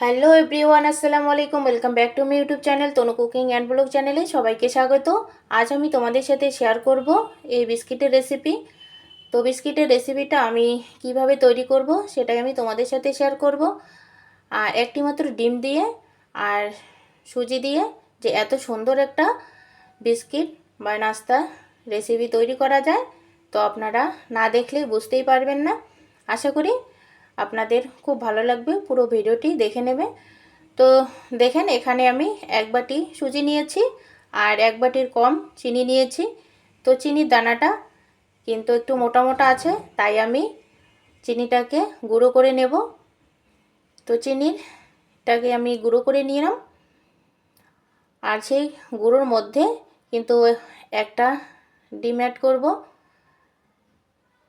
Hello everyone আসসালামু আলাইকুম welcome back to me YouTube channel Tanu cooking and blog চ্যানেলে সবাইকে স্বাগত। আজ আমি তোমাদের সাথে শেয়ার করব এই বিস্কিটের রেসিপি তো বিস্কিটের রেসিপিটা আমি কীভাবে তৈরি করব সেটাই আমি তোমাদের সাথে শেয়ার করব। আর একটি মাত্র ডিম দিয়ে আর সুজি দিয়ে যে এত সুন্দর একটা বিস্কিট বা নাস্তা রেসিপি তৈরি করা যায়, তো আপনারা না দেখলে বুঝতেই পারবেন না। আশা করি আপনাদের খুব ভালো লাগবে, পুরো ভিডিওটি দেখে নেবে। তো দেখেন, এখানে আমি এক বাটি সুজি নিয়েছি আর এক বাটির কম চিনি নিয়েছি। তো চিনির দানাটা কিন্তু একটু মোটা মোটা আছে, তাই আমি চিনিটাকে গুঁড়ো করে নেব। তো চিনিরটাকে আমি গুঁড়ো করে নিলাম। আর সেই গুঁড়োর মধ্যে কিন্তু একটা ডিম অ্যাড করব।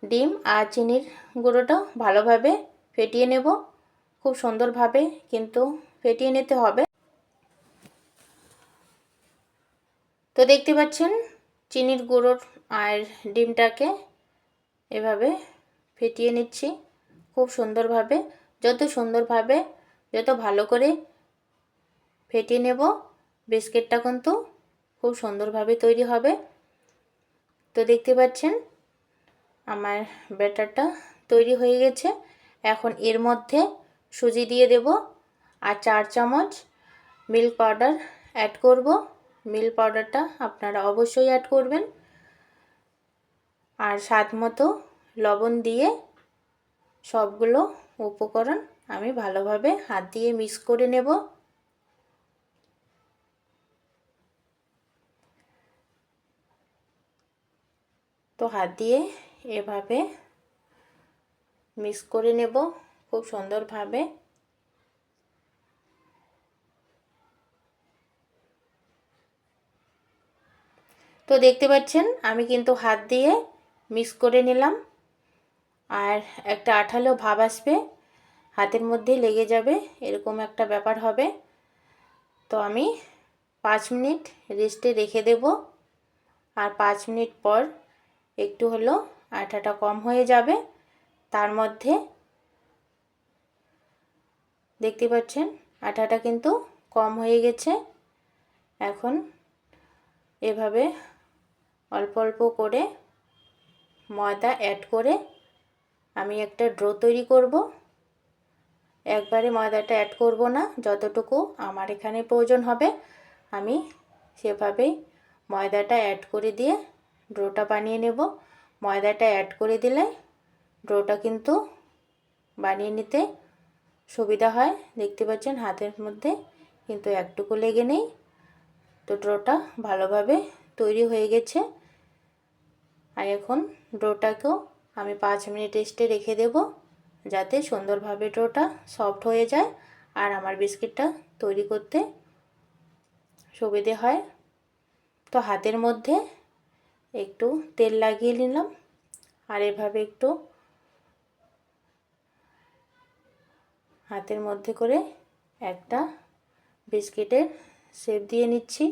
ডিম আর চিনির গুঁড়োটা ভালোভাবে ফেটিয়ে নেব। খুব সুন্দরভাবে কিন্তু ফেটিয়ে নিতে হবে। তো দেখতে পাচ্ছেন, চিনির গুঁড়োর আর ডিমটাকে এভাবে ফেটিয়ে নিচ্ছি খুব সুন্দরভাবে। যত সুন্দরভাবে, যত ভালো করে ফেটিয়ে নেব, বিস্কিটটা কিন্তু খুব সুন্দরভাবে তৈরি হবে। তো দেখতে পাচ্ছেন, আমার ব্যাটারটা তৈরি হয়ে গেছে। এখন এর মধ্যে সুজি দিয়ে দেব আর চার চামচ মিল্ক পাউডার অ্যাড করব। মিল্ক পাউডারটা আপনারা অবশ্যই অ্যাড করবেন। আর স্বাদ মতো লবণ দিয়ে সবগুলো উপকরণ আমি ভালোভাবে হাত দিয়ে মিক্স করে নেব। তো হাত দিয়ে এভাবে মিক্স করে নেব খুব সুন্দরভাবে। তো দেখতে পাচ্ছেন, আমি কিন্তু হাত দিয়ে মিক্স করে নিলাম। আর একটা আঠালো ভাব আসবে, হাতের মধ্যে লেগে যাবে, এরকম একটা ব্যাপার হবে। তো আমি পাঁচ মিনিট রেস্টে রেখে দেব। আর পাঁচ মিনিট পর একটু হলো আঠাটা কম হয়ে যাবে। তার মধ্যে দেখতে পাচ্ছেন আঠাটা কিন্তু কম হয়ে গেছে। এখন এভাবে অল্প অল্প করে ময়দা অ্যাড করে আমি একটা ড্রো তৈরি করব। একবারে ময়দাটা অ্যাড করব না, যতটুকু আমার এখানে প্রয়োজন হবে, আমি সেভাবেই ময়দাটা অ্যাড করে দিয়ে ড্রোটা বানিয়ে নেব। ময়দাটা অ্যাড করে দিলে ড্রোটা কিন্তু বানিয়ে নিতে সুবিধা হয়। দেখতে পাচ্ছেন হাতের মধ্যে কিন্তু একটুকু লেগে নেই। তো ড্রোটা ভালোভাবে তৈরি হয়ে গেছে। আর এখন ড্রোটাকেও আমি পাঁচ মিনিট রেস্টে রেখে দেব যাতে সুন্দরভাবে ড্রোটা সফট হয়ে যায় আর আমার বিস্কিটটা তৈরি করতে সুবিধে হয়। তো হাতের মধ্যে একটু তেল লাগিয়ে নিলাম। আর এভাবে একটু হাতের মধ্যে করে একটা বিস্কিটের শেপ দিয়ে নিচ্ছি।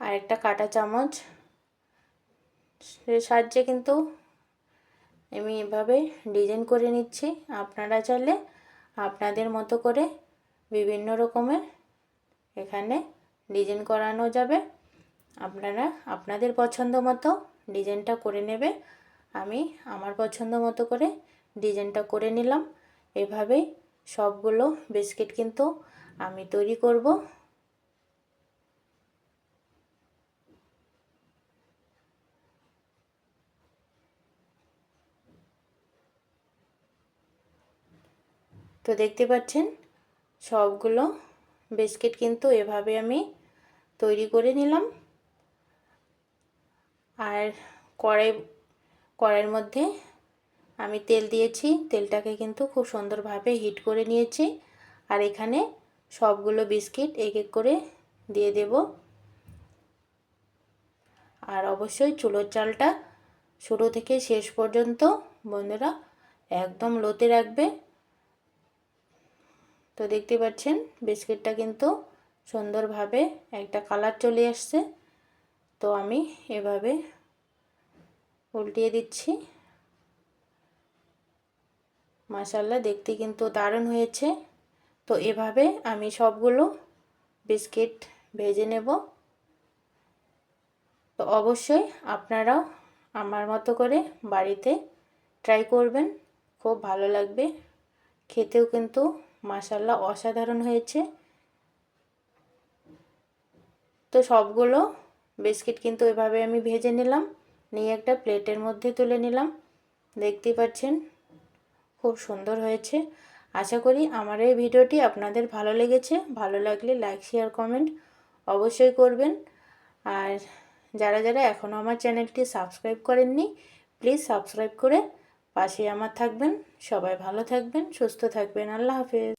আর একটা কাটা চামচ সাহায্যে কিন্তু আমি এভাবে ডিজাইন করে নিচ্ছি। আপনারা চাইলে আপনাদের মতো করে বিভিন্ন রকমের এখানে ডিজাইন করানো যাবে। আপনারা আপনাদের পছন্দ মতো ডিজাইনটা করে নেবে। আমি আমার পছন্দ মতো করে ডিজাইনটা করে নিলাম। এভাবেই সবগুলো বিস্কিট কিন্তু আমি তৈরি করব। তো দেখতে পাচ্ছেন, সবগুলো বিস্কিট কিন্তু এভাবে আমি তৈরি করে নিলাম। আর কড়াই, কড়াইয়ের মধ্যে আমি তেল দিয়েছি, তেলটাকে কিন্তু খুব সুন্দরভাবে হিট করে নিয়েছি। আর এখানে সবগুলো বিস্কিট এক এক করে দিয়ে দেব। আর অবশ্যই চুলোর চালটা শুরু থেকে শেষ পর্যন্ত বন্ধুরা একদম লোতে রাখবে। তো দেখতে পাচ্ছেন, বিস্কিটটা কিন্তু সুন্দরভাবে একটা কালার চলে আসছে। তো আমি এভাবে উল্টিয়ে দিচ্ছি। মাসাল্লাহ দেখতে কিন্তু দারুণ হয়েছে। তো এভাবে আমি সবগুলো বিস্কিট ভেজে নেব। তো অবশ্যই আপনারাও আমার মতো করে বাড়িতে ট্রাই করবেন। খুব ভালো লাগবে। খেতেও কিন্তু মাসাল্লাহ অসাধারণ হয়েছে। তো সবগুলো বিস্কিট কিন্তু এভাবে আমি ভেজে নিলাম। নিয়ে একটা প্লেটের মধ্যে তুলে নিলাম। দেখতেই পাচ্ছেন খুব সুন্দর হয়েছে। আশা করি আমার এই ভিডিওটি আপনাদের ভালো লেগেছে। ভালো লাগলে লাইক শেয়ার কমেন্ট অবশ্যই করবেন। আর যারা যারা এখনও আমার চ্যানেলটি সাবস্ক্রাইব করেননি প্লিজ সাবস্ক্রাইব করে পাশে আমার থাকবেন। সবাই ভালো থাকবেন, সুস্থ থাকবেন। আল্লাহ হাফেজ।